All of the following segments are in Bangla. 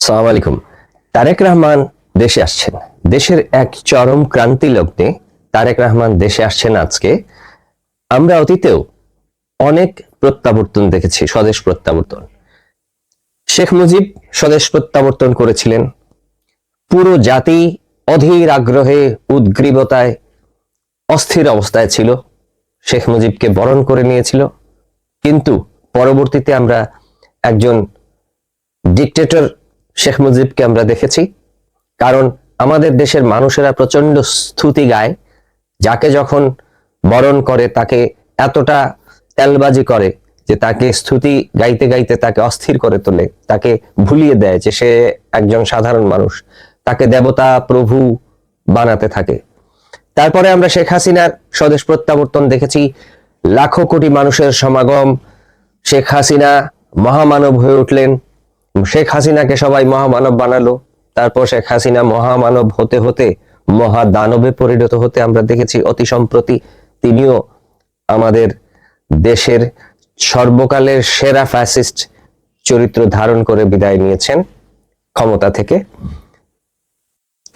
সালাম আলাইকুম। তারেক রহমান দেশে আসছেন। দেশের এক চরম ক্রান্তি লগ্নে তারেক রহমান দেশে আসছেন আজকে। আমরা অতীতেও অনেক প্রত্যাবর্তন দেখেছি, স্বদেশ প্রত্যাবর্তন। শেখ মুজিব স্বদেশ প্রত্যাবর্তন করেছিলেন। পুরো জাতি অধীর আগ্রহে, উদ্গ্রীবতায়, অস্থির অবস্থায় ছিল। শেখ মুজিবকে বরণ করে নিয়েছিল। কিন্তু পরবর্তীতে আমরা একজন ডিকটেটর শেখ মুজিবকে আমরা দেখেছি। কারণ আমাদের দেশের মানুষেরা প্রচণ্ড স্তুতি গায়, যাকে যখন বরণ করে তাকে এতটা তেলবাজি করে যে তাকে স্তুতি গাইতে গাইতে তাকে অস্থির করে তোলে, তাকে ভুলিয়ে দেয় যে সে একজন সাধারণ মানুষ, তাকে দেবতা, প্রভু বানাতে থাকে। তারপরে আমরা শেখ হাসিনার স্বদেশ প্রত্যাবর্তন দেখেছি। লাখো কোটি মানুষের সমাগম, শেখ হাসিনা মহামানব হয়ে উঠলেন। শেখ হাসিনাকে সবাই মহামানব বানালো। তারপর শেখ হাসিনা মহামানব হতে হতে, মহাদানবে পরিণত হতে আমরা দেখেছি অতি সম্প্রতি তিনিও আমাদের দেশের সর্বকালের সেরা ফ্যাসিস্ট চরিত্র ধারণ করে বিদায় নিয়েছেন ক্ষমতা থেকে।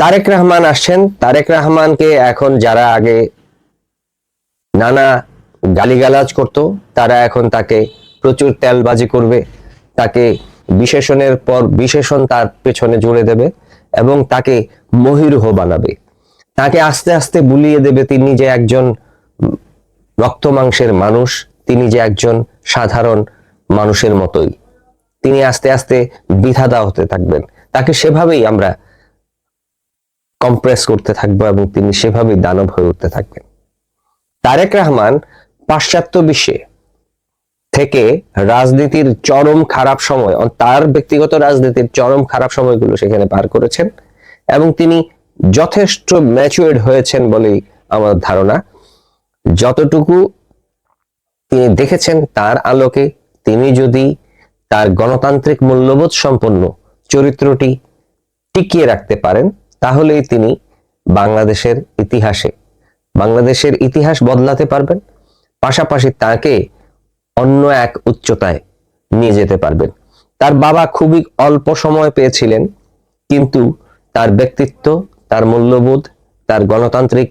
তারেক রহমান আসছেন। তারেক রহমানকে এখন যারা আগে নানা গালিগালাজ করত, তারা এখন তাকে প্রচুর তেলবাজি করবে, তাকে বিশেষণের পর বিশেষণ তার পেছনে জুড়ে দেবে এবং তাকে মহিরুহ বানাবে। তাকে আস্তে আস্তে বুলিয়ে দেবে তিনি যে একজন রক্ত মাংসের মানুষ, তিনি যে একজন সাধারণ মানুষের মতোই। তিনি আস্তে আস্তে বিধাদা হতে থাকবেন। তাকে সেভাবেই আমরা কম্প্রেস করতে থাকব এবং তিনি সেভাবেই দানব হয়ে উঠতে থাকবেন। তারেক রহমান পাশ্চাত্য বিশ্বে থেকে রাজনীতির চরম খারাপ সময় তার ব্যক্তিগত রাজনীতির চরম খারাপ সময়গুলো সেখানে পার করেছেন এবং তিনি যথেষ্ট ম্যাচুয়ার্ড হয়েছেন বলেই আমার ধারণা। যতটুকু তিনি দেখেছেন তার আলোকে তিনি যদি তার গণতান্ত্রিক মূল্যবোধ সম্পন্ন চরিত্রটি টিকিয়ে রাখতে পারেন, তাহলেই তিনি বাংলাদেশের ইতিহাসে, বাংলাদেশের ইতিহাস বদলাতে পারবেন। পাশাপাশি তাকে অন্য এক উচ্চতায় নিয়ে যেতে পারবেন। তার বাবা খুবই অল্প সময় পেয়েছিলেন, কিন্তু তার ব্যক্তিত্ব, তার মূল্যবোধ, তার গণতান্ত্রিক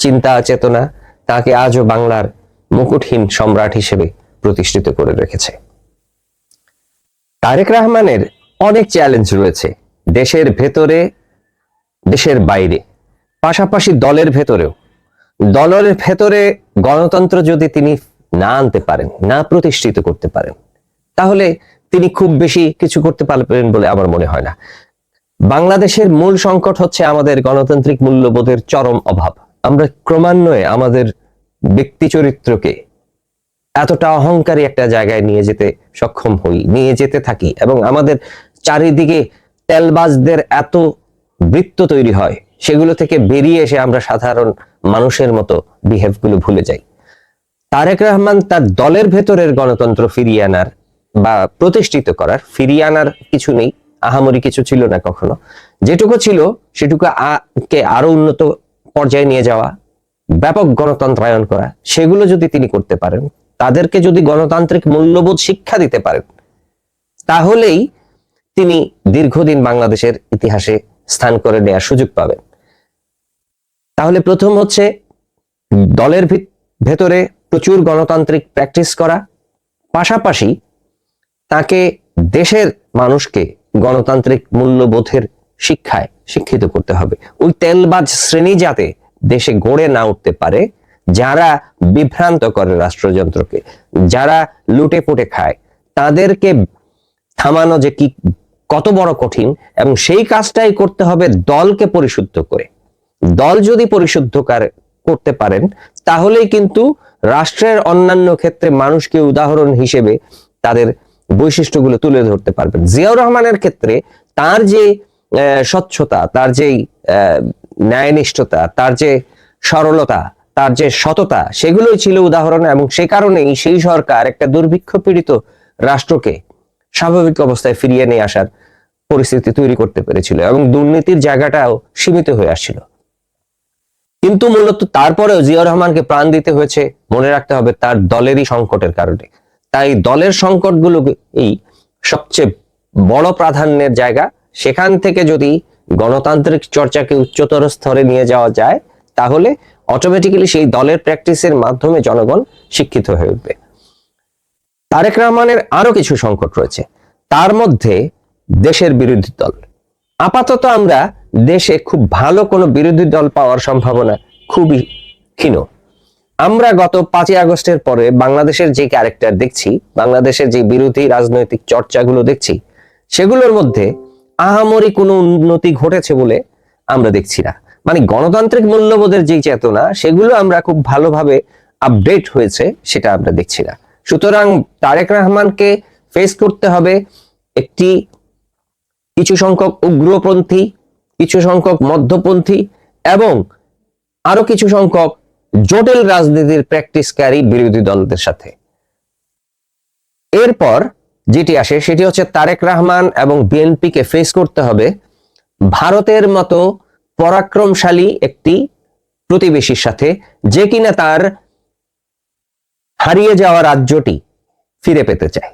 চিন্তা চেতনা তাকে আজও বাংলার মুকুটহীন সম্রাট হিসেবে প্রতিষ্ঠিত করে রেখেছে। তারেক রহমানের অনেক চ্যালেঞ্জ রয়েছে দেশের ভেতরে, দেশের বাইরে। পাশাপাশি দলের ভেতরেও। দলের ভেতরে গণতন্ত্র যদি তিনি না আনতে পারেন, না প্রতিষ্ঠিত করতে পারেন, তাহলে তিনি খুব বেশি কিছু করতে পারবেন বলে আমার মনে হয় না। বাংলাদেশের মূল সংকট হচ্ছে আমাদের গণতান্ত্রিক মূল্যবোধের চরম অভাব। আমরা ক্রমান্বয়ে আমাদের ব্যক্তি চরিত্রকে এতটা অহংকারী একটা জায়গায় নিয়ে যেতে সক্ষম হই, নিয়ে যেতে থাকি এবং আমাদের চারিদিকে তেলবাজদের এত বৃত্ত তৈরি হয়, সেগুলো থেকে বেরিয়ে এসে আমরা সাধারণ মানুষের মতো বিহেভগুলো ভুলে যাই। তারেক রহমান তার দলের ভেতরের গণতন্ত্র ফিরিয়ে আনার বা প্রতিষ্ঠিত করার, ফিরিয়ে আনার কিছু নেই, আহামরি কিছু ছিল না কখনো। যেটুকু ছিল, সেটুকু কে আরও উন্নত পর্যায়ে নিয়ে যাওয়া, ব্যাপক গণতন্ত্রায়ন করা, সেগুলো যদি তিনি করতে পারেন, তাদেরকে যদি গণতান্ত্রিক মূল্যবোধ শিক্ষা দিতে পারেন, তাহলেই তিনি দীর্ঘদিন বাংলাদেশের ইতিহাসে স্থান করে নেওয়ার সুযোগ পাবেন। তাহলে প্রথম হচ্ছে দলের ভিত- ভেতরে প্রচুর গণতান্ত্রিক প্র্যাকটিস করা। পাশাপাশি তাকে দেশের মানুষকে গণতান্ত্রিক মূল্যবোধের শিক্ষায় শিক্ষিত করতে হবে। ওই তেলবাজ শ্রেণি যাতে দেশে গড়ে না উঠতে পারে, যারা বিভ্রান্ত করে রাষ্ট্রযন্ত্রকে, যারা লুটে পুটে খায়, তাদেরকে থামানো যে কি কত বড় কঠিন এবং সেই কাজটাই করতে হবে দলকে পরিশুদ্ধ করে। দল যদি পরিশুদ্ধ কার- করতে পারেন, তাহলেই কিন্তু রাষ্ট্রের অন্যান্য ক্ষেত্রে মানুষকে উদাহরণ হিসেবে তাদের বৈশিষ্ট্যগুলো তুলে ধরতে পারবেন। জিয়াউর রহমানের ক্ষেত্রে তার যে স্বচ্ছতা, তার যে ন্যায়নিষ্ঠতা, তার যে সরলতা, তার যে সততা, সেগুলোই ছিল উদাহরণ এবং সে কারণেই সেই সরকার একটা দুর্ভিক্ষ পীড়িত রাষ্ট্রকে স্বাভাবিক অবস্থায় ফিরিয়ে নিয়ে আসার পরিস্থিতি তৈরি করতে পেরেছিল এবং দুর্নীতির জায়গাটাও সীমিত হয়ে আসছিল। কিন্তু মূলত তারপরেও জিয়াউর রহমানকে প্রাণ দিতে হয়েছে মনে রাখতে হবে তার দলেরই সংকটের কারণে। তাই দলের সংকটগুলো এই সবচেয়ে বড় প্রাধান্যের জায়গা। সেখান থেকে যদি গণতান্ত্রিক চর্চাকে উচ্চতর স্তরে নিয়ে যাওয়া যায়, তাহলে অটোমেটিক্যালি সেই দলের প্র্যাকটিসের মাধ্যমে জনগণ শিক্ষিত হয়ে উঠবে। তারেক রহমানের আরও কিছু সংকট রয়েছে। তার মধ্যে দেশের বিরোধী দল। আপাতত আমরা দেশে খুব ভালো কোনো বিরোধী দল পাওয়ার সম্ভাবনা খুবই ক্ষীণ। আমরা গত পাঁচই আগস্টের পরে বাংলাদেশের যে ক্যারেক্টার দেখছি, বাংলাদেশের যে বিরোধী রাজনৈতিক চর্চাগুলো দেখছি, সেগুলোর মধ্যে আহামরি কোনো উন্নতি ঘটেছে বলে আমরা দেখছি না। মানে গণতান্ত্রিক মূল্যবোধের যে চেতনা, সেগুলো আমরা খুব ভালোভাবে আপডেট হয়েছে সেটা আমরা দেখছি না। সুতরাং তারেক রহমানকে ফেস করতে হবে একটি কিছু সংখ্যক উগ্রপন্থী, কিছু সংখ্যক মধ্যপন্থী এবং আরও কিছু সংখ্যক জটিল রাজনীতির প্র্যাকটিসকারী বিরোধী দলদের সাথে। এরপর যেটি আসে সেটি হচ্ছে তারেক রহমান এবং বিএনপিকে ফেস করতে হবে ভারতের মতো পরাক্রমশালী একটি প্রতিবেশীর সাথে যে কিনা তার হারিয়ে যাওয়া রাজ্যটি ফিরে পেতে চায়।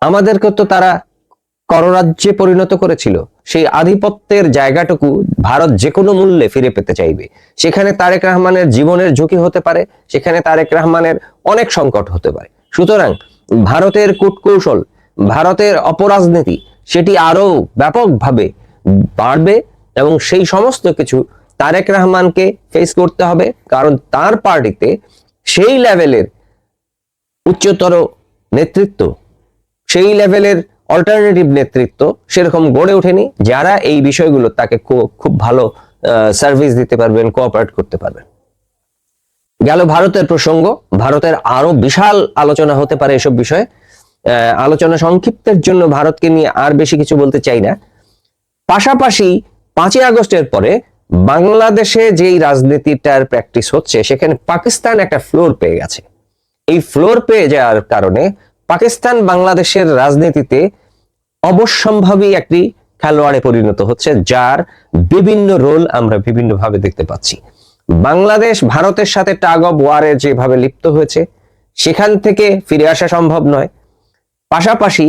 আমাদেরকে তো তারা কররাজ্যে পরিণত করেছিল। সেই আধিপত্যের জায়গাটুকু ভারত যে কোনো মূল্যে ফিরে পেতে চাইবে। সেখানে তারেক রহমানের জীবনের ঝুঁকি হতে পারে, সেখানে তারেক রহমানের অনেক সংকট হতে পারে। সুতরাং ভারতের কূটকৌশল, ভারতের অপরাজনীতি, সেটি আরও ব্যাপকভাবে বাড়বে এবং সেই সমস্ত কিছু তারেক রহমানকে ফেস করতে হবে, কারণ তার পার্টিতে সেই লেভেলের উচ্চতর নেতৃত্ব, সেই লেভেলের অল্টারনেটিভ নেতৃত্ব সেরকম গড়ে ওঠেনি, যারা এই বিষয়গুলো তাকে খুব ভালো সার্ভিস দিতে পারবেন কোঅপারেট করতে পারবেন। গেল ভারতের প্রসঙ্গ, ভারতের আরও বিশাল আলোচনা হতে পারে এসব বিষয়ে। আলোচনা সংক্ষিপ্তের জন্য ভারতকে নিয়ে আর বেশি কিছু বলতে চাই না। পাশাপাশি পাঁচই আগস্টের পরে বাংলাদেশে যেই রাজনীতিটার প্র্যাকটিস হচ্ছে, সেখানে পাকিস্তান একটা ফ্লোর পেয়ে গেছে। এই ফ্লোর পেয়ে যাওয়ার কারণে পাকিস্তান বাংলাদেশের রাজনীতিতে অবশ্যম্ভাবী একটি খেলোয়াড়ে পরিণত হচ্ছে, যার বিভিন্ন রোল আমরা বিভিন্নভাবে দেখতে পাচ্ছি। বাংলাদেশ ভারতের সাথে টাগ অফ ওয়ারে যেভাবে লিপ্ত হয়েছে, সেখান থেকে ফিরে আসা সম্ভব নয়। পাশাপাশি,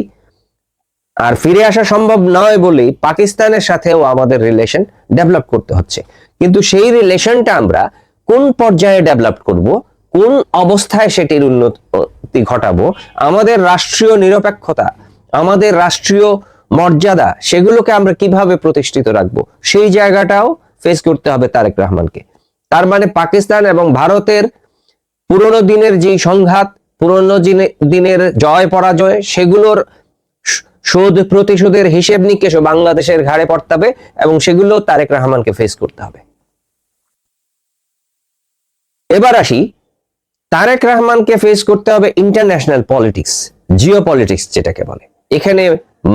আর ফিরে আসা সম্ভব নয় বলেই পাকিস্তানের সাথেও আমাদের রিলেশন ডেভেলপ করতে হচ্ছে। কিন্তু সেই রিলেশনটা আমরা কোন পর্যায়ে ডেভেলপ করব কোন অবস্থায় সেটির উন্নতি ঘটাবো? আমাদের রাষ্ট্রীয় নিরপেক্ষতা, আমাদের রাষ্ট্রীয় মর্যাদা, সেগুলোকে আমরা কীভাবে প্রতিষ্ঠিত রাখব? সেই জায়গাটাও ফেস করতে হবে তারেক রহমানকে। তার মানে পাকিস্তান এবং ভারতের পুরনো দিনের যে সংঘাত, পুরনো দিনে- দিনের জয় পরাজয়, সেগুলোর শোধ প্রতিশোধের হিসেব নিকেশও বাংলাদেশের ঘাড়ে পড়তে এবং সেগুলো তারেক রহমানকে ফেস করতে হবে। এবার আসি তারেক রহমানকে ফেস করতে হবে ইন্টারন্যাশনাল পলিটিক্স জিও পলিটিক্স যেটাকে বলে। এখানে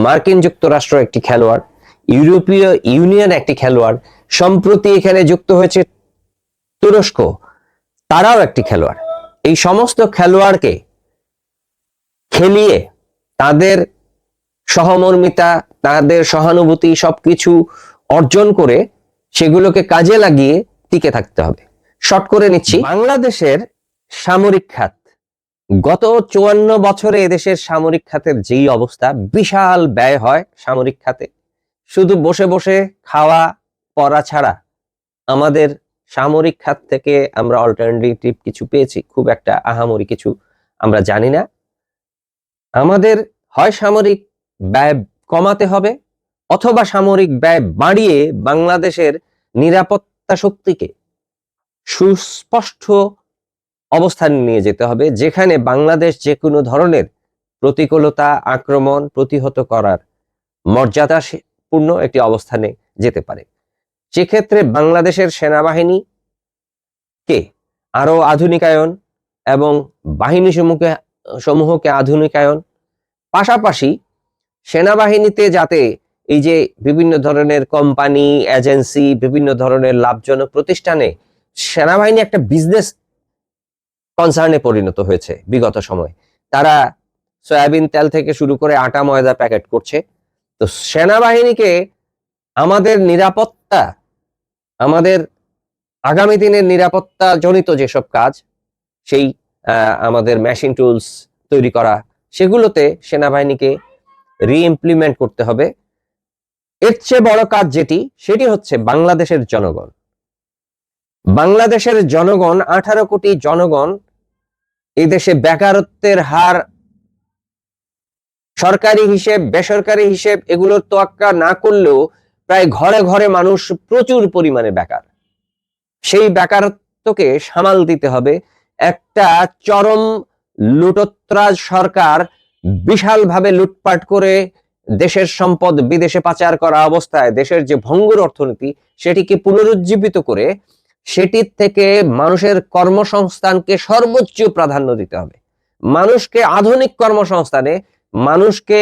মার্কিন যুক্তরাষ্ট্র একটি খেলোয়াড়, ইউরোপীয় ইউনিয়ন একটি খেলোয়াড়, সম্প্রতি এখানে যুক্ত হয়েছে তুরস্ক, তারাও একটি খেলোয়াড়। এই সমস্ত খেলোয়াড়কে খেলিয়ে তাদের সহমর্মিতা, তাদের সহানুভূতি সবকিছু অর্জন করে সেগুলোকে কাজে লাগিয়ে টিকে থাকতে হবে। শর্ট করে নিচ্ছি। বাংলাদেশের সামরিক খাত। গত চুয়ান্ন বছরে এদেশের সামরিক খাতের যেই অবস্থা, বিশাল ব্যয় হয় সামরিক খাতে। শুধু বসে বসে খাওয়া, পড়া ছাড়া আমাদের সামরিক খাত থেকে আমরা অল্টারনেটিভ কিছু পেয়েছি, খুব একটা আহামরি কিছু আমরা জানি না। আমাদের হয় সামরিক ব্যয় কমাতে হবে অথবা সামরিক ব্যয় বাড়িয়ে বাংলাদেশের নিরাপত্তা শক্তিকে সুস্পষ্ট অবস্থান নিয়ে যেতে হবে, যেখানে বাংলাদেশ যে কোনো ধরনের প্রতিকূলতা, আক্রমণ প্রতিহত করার মর্যাদাপূর্ণ একটি অবস্থানে যেতে পারে। সেক্ষেত্রে বাংলাদেশের সেনাবাহিনী কে আরও আধুনিকায়ন এবং বাহিনী সমূহকে সমূহকে আধুনিকায়ন, পাশাপাশি সেনাবাহিনীতে যাতে এই যে বিভিন্ন ধরনের কোম্পানি, এজেন্সি, বিভিন্ন ধরনের লাভজনক প্রতিষ্ঠানে সেনাবাহিনী একটা বিজনেস কনসার্নে পরিণত হয়েছে বিগত সময়। তারা সয়াবিন তেল থেকে শুরু করে আটা, ময়দা প্যাকেট করছে। তো সেনাবাহিনীকে আমাদের নিরাপত্তা, আমাদের আগামী দিনের নিরাপত্তা জনিত যেসব কাজ, সেই আমাদের মেশিন টুলস তৈরি করা, সেগুলোতে সেনাবাহিনীকে রিইমপ্লিমেন্ট করতে হবে। এর চেয়ে বড় কাজ যেটি, সেটি হচ্ছে বাংলাদেশের জনগণ। বাংলাদেশের জনগণ, আঠারো কোটি জনগণ এই দেশে বেকারত্বের হার সরকারি হিসেব, বেসরকারি হিসেব এগুলোর তোয়াক্কা না করলেও প্রায় ঘরে ঘরে মানুষ প্রচুর পরিমাণে বেকার। সেই বেকারত্বকে সামাল দিতে হবে। একটা চরম লুটোত্রাজ সরকার বিশালভাবে লুটপাট করে দেশের সম্পদ বিদেশে পাচার করা অবস্থায় দেশের যে ভঙ্গুর অর্থনীতি, সেটিকে পুনরুজ্জীবিত করে সেটির থেকে মানুষের কর্মসংস্থানকে সর্বোচ্চ প্রাধান্য দিতে হবে। মানুষকে আধুনিক কর্মসংস্থানে, মানুষকে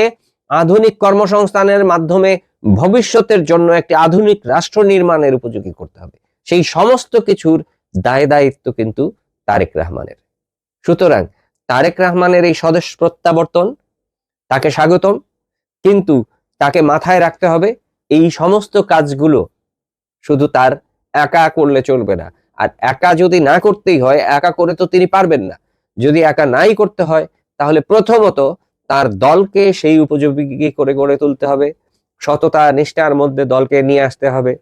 আধুনিক কর্মসংস্থানের মাধ্যমে ভবিষ্যতের জন্য একটি আধুনিক রাষ্ট্র নির্মাণের উপযোগী করতে হবে। সেই সমস্ত কিছুর দায় দায়িত্ব কিন্তু তারেক রহমানের। সুতরাং তারেক রহমানের এই স্বদেশ প্রত্যাবর্তন, তাকে স্বাগতম, কিন্তু তাকে মাথায় রাখতে হবে এই সমস্ত কাজগুলো শুধু তার একা করলে চলবে না। আর একা যদি না করতেই হয়, একা করে তো তিনি পারবেন না। যদি একা নাই করতে হয়, তাহলে প্রথমত তার দলকে সেই উপযোগী করে গড়ে তুলতে হবে। সততা, নিষ্ঠার মধ্যে দলকে নিয়ে আসতে হবে।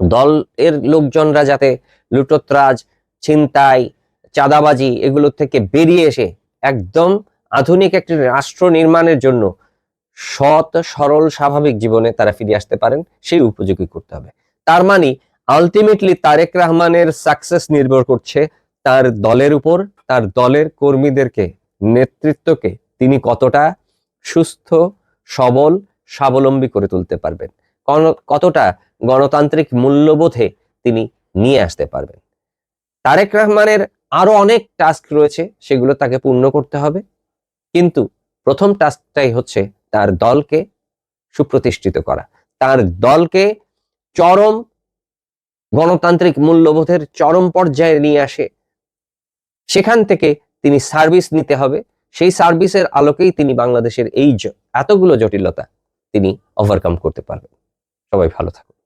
দল এর লোকজনরা যাতে লুটোত্রাজ, ছিনতাই, চাঁদাবাজি এগুলো থেকে বেরিয়ে এসে একদম আধুনিক একটি রাষ্ট্র নির্মাণের জন্য সৎ, সরল, স্বাভাবিক জীবনে তারা ফিরে আসতে পারেন, সেই উপযোগী করতে হবে। তার মানে আলটিমেটলি তারেক রহমানের সাকসেস নির্ভর করছে তার দলের উপর, তার দলের কর্মীদেরকে, নেতৃত্বকে তিনি কতটা সুস্থ, সবল, স্বাবলম্বী করে তুলতে পারবেন। কতটা গণতান্ত্রিক মূল্যবোধে তিনি নিয়ে আসতে পারবেন। তারেক রহমানের আরও অনেক টাস্ক রয়েছে, সেগুলো তাকে পূর্ণ করতে হবে। কিন্তু প্রথম টাস্কটাই হচ্ছে তার দলকে সুপ্রতিষ্ঠিত করা। তার দলকে চরম গণতান্ত্রিক মূল্যবোধের চরম পর্যায়ে নিয়ে আসে। সেখান থেকে তিনি সার্ভিস নিতে হবে। সেই সার্ভিসের আলোকেই তিনি বাংলাদেশের এই এতগুলো জটিলতা তিনি ওভারকাম করতে পারবেন। সবাই ভালো থাকুন।